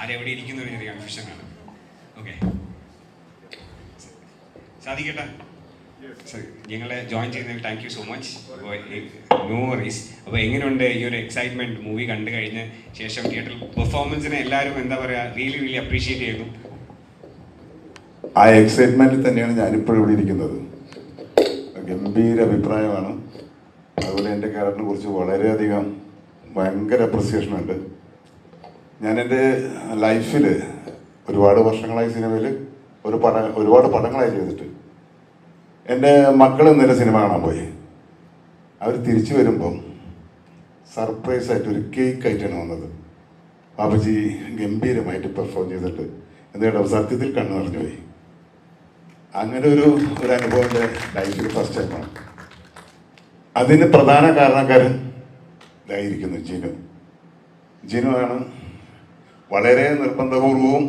ആരെവിടെ ഇരിക്കുന്ന ഒരു ചെറിയ കൺഫ്യൂഷനാണ് ഓക്കെ സാധിക്കട്ടെ? ഞങ്ങളെ ജോയിൻ ചെയ്യുന്നതിൽ താങ്ക് യു സോ മച്ച് അപ്പോൾ നോ വറീസ് അപ്പോൾ എങ്ങനെയുണ്ട് ഈ ഒരു എക്സൈറ്റ്മെന്റ് മൂവി കണ്ടു കഴിഞ്ഞ ശേഷം തിയേറ്ററിൽ പെർഫോമൻസിനെ എല്ലാവരും എന്താ പറയുക റിയലി റിയലി അപ്രീഷിയേറ്റ് ചെയ്യുന്നു? ആ എക്സൈറ്റ്മെന്റിൽ തന്നെയാണ് ഞാനിപ്പോഴും ഇവിടെ ഇരിക്കുന്നത്. ഗംഭീര അഭിപ്രായമാണ്. അതുപോലെ എന്റെ ക്യാരക്ടറിനെ കുറിച്ച് വളരെയധികം ഭയങ്കര അപ്രിസിയേഷൻ ഉണ്ട്. ഞാൻ എന്റെ ലൈഫിൽ ഒരുപാട് വർഷങ്ങളായി സിനിമയിൽ ഒരു പട ഒരുപാട് പടങ്ങളായി ചെയ്തിട്ട് എന്റെ മക്കൾ ഇന്നലെ സിനിമ കാണാൻ പോയി. അവർ തിരിച്ചു വരുമ്പം സർപ്രൈസ് ആയിട്ട് ഒരു കേക്ക് ആയിട്ടാണ് വന്നത്. ബാബുജി ഗംഭീരമായിട്ട് പെർഫോം ചെയ്തിട്ട്. എന്നിട്ട് സത്യത്തിൽ കണ്ണു നിറഞ്ഞു പോയി. അങ്ങനെ ഒരു ഒരു അനുഭവം എന്റെ ലൈഫിൽ ഫസ്റ്റ് ടൈമാണ് അതിന് പ്രധാന കാരണക്കാരൻ ഇതായിരിക്കുന്നു ജിനു. ജിനു ആണ് വളരെ നിർബന്ധപൂർവവും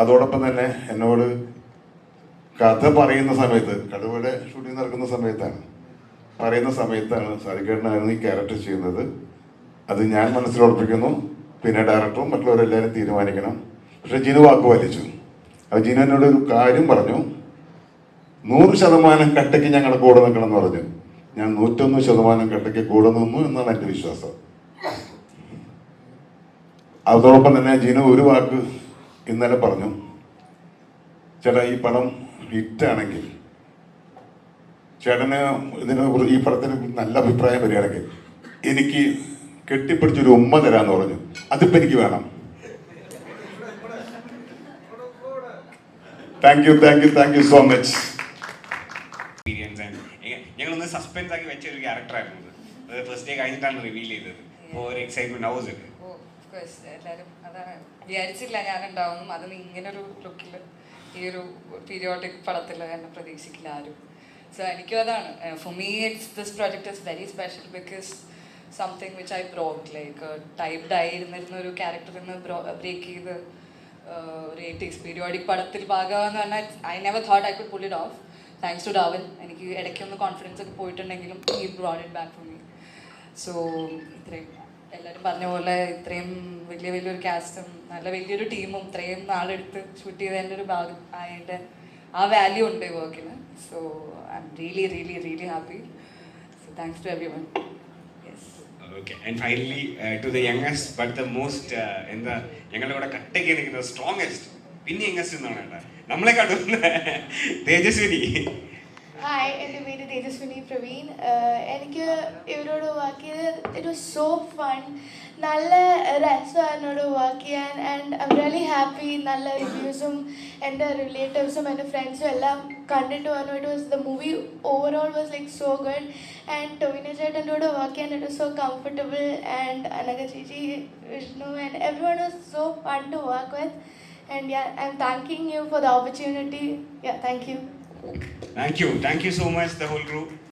അതോടൊപ്പം തന്നെ എന്നോട് കഥ പറയുന്ന സമയത്ത് കടുവയുടെ ഷൂട്ടിംഗ് നടക്കുന്ന സമയത്താണ് പറയുന്ന സമയത്താണ് സാരിക്കേട്ടനായിരുന്നു ഈ ക്യാരക്ടർ ചെയ്യുന്നത്. അത് ഞാൻ മനസ്സിലുറപ്പിക്കുന്നു പിന്നെ ഡയറക്ടറും മറ്റുള്ളവരെല്ലാവരും തീരുമാനിക്കണം. പക്ഷെ ജിനു വാക്ക് വലിച്ചു അപ്പോൾ ജിനു എന്നോട് ഒരു കാര്യം പറഞ്ഞു. നൂറ് ശതമാനം കട്ടയ്ക്ക് ഞങ്ങൾ കൂടെ നിൽക്കണം എന്ന് പറഞ്ഞു. ഞാൻ നൂറ്റൊന്ന് ശതമാനം കട്ടയ്ക്ക് കൂടെ നിന്നു എന്നാണ് എന്റെ വിശ്വാസം. അതോടൊപ്പം തന്നെ ജിനു ഒരു വാക്ക് ഇന്നലെ പറഞ്ഞു. ചേട്ടാ ഈ പടം ഹിറ്റാണെങ്കിൽ ചേട്ടന് ഇതിനെ കുറിച്ച് ഈ പടത്തിന് നല്ല അഭിപ്രായം വരികയാണെങ്കിൽ എനിക്ക് കെട്ടിപ്പിടിച്ചൊരു ഉമ്മ തരാന്ന് പറഞ്ഞു. അതിപ്പോ എനിക്ക് വേണം. Thank you thank you thank you so much ഞങ്ങളൊന്ന് സസ്പെൻസ് ആക്കി വെച്ച ഒരു ക്യാരക്ടറായിരുന്നു അത് ഫസ്റ്റ് ഡേ കഴിഞ്ഞിട്ടാണ് റിവീൽ ചെയ്തത്. അപ്പോൾ ഒരു എക്സൈറ്റ്മെന്റ് ഹൗസ് ഇട്ട് ഓ കോഴ്സ് അതാണ്. വിചാരിച്ചില്ല ഞാൻ ഉണ്ടാവും അതും ഇങ്ങനൊരു ലുക്കിൽ ഈ ഒരു പീരിയോഡിക് പടത്തിൽ എന്നെ പ്രതീക്ഷിക്കില്ല ആരും. സോ എനിക്കും അതാണ്. For me it's this project is very special because something which I broke like typed ആയിരുന്നിരുന്ന ഒരു ക്യാരക്ടറിൽ നിന്ന് ബ്രേക്ക് ചെയ്ത് ഒരു എയ്റ്റീസ് പീരിയോഡിക് പടത്തിൽ ഭാഗമെന്ന് പറഞ്ഞാൽ I never thought I could pull it off thanks to ഡാവൻ എനിക്ക് ഇടയ്ക്കൊന്ന് കോൺഫിഡൻസ് ഒക്കെ പോയിട്ടുണ്ടെങ്കിലും ഈ brought it back for me so ഇത്രയും. എല്ലാവരും പറഞ്ഞ പോലെ ഇത്രയും വലിയ വലിയൊരു കാസ്റ്റും നല്ല വലിയൊരു ടീമും ഇത്രയും നാളെടുത്ത് ഷൂട്ട് ചെയ്തതിന്റെ ഒരു ഭാഗം അതിന്റെ ആ വാല്യൂ ഉണ്ട് വർക്കിന്. So I'm really really really happy so thanks to everyone okay and finally to the youngest but the most എന്താ ഞങ്ങളുടെ കൂടെ കട്ടയ്ക്ക് നിൽക്കുന്ന സ്ട്രോങ്ങസ്റ്റ് പിന്നെ യങ്ങസ്റ്റ് എന്നാണ് കേട്ടോ. നമ്മളെ കണ്ടുന്ന തേജസ്വിനി. ഹായ് എന്റെ പേര് തേജസ്വിനി പ്രവീൺ. എനിക്ക് ഇവരോട് വർക്ക് ചെയ്ത് ഇറ്റ് വാസ് സോ ഫൺ നല്ല രസമാണ് എന്നോട് വർക്ക് ചെയ്യാൻ ആൻഡ് ഐ റിയലി ഹാപ്പി നല്ല റിവ്യൂസും എന്റെ റിലേറ്റീവ്സും എന്റെ ഫ്രണ്ട്സും എല്ലാം കണ്ടിട്ട് പറഞ്ഞു it was the movie overall was like so good and Tovino ചേട്ടന്റെ കൂടെ വർക്ക് ചെയ്യാൻ it was so comfortable and Anaka ചേച്ചി Vishnu and everyone was so fun to work with and I'm thanking you for the opportunity yeah thank you Thank you. Thank you so much, the whole group.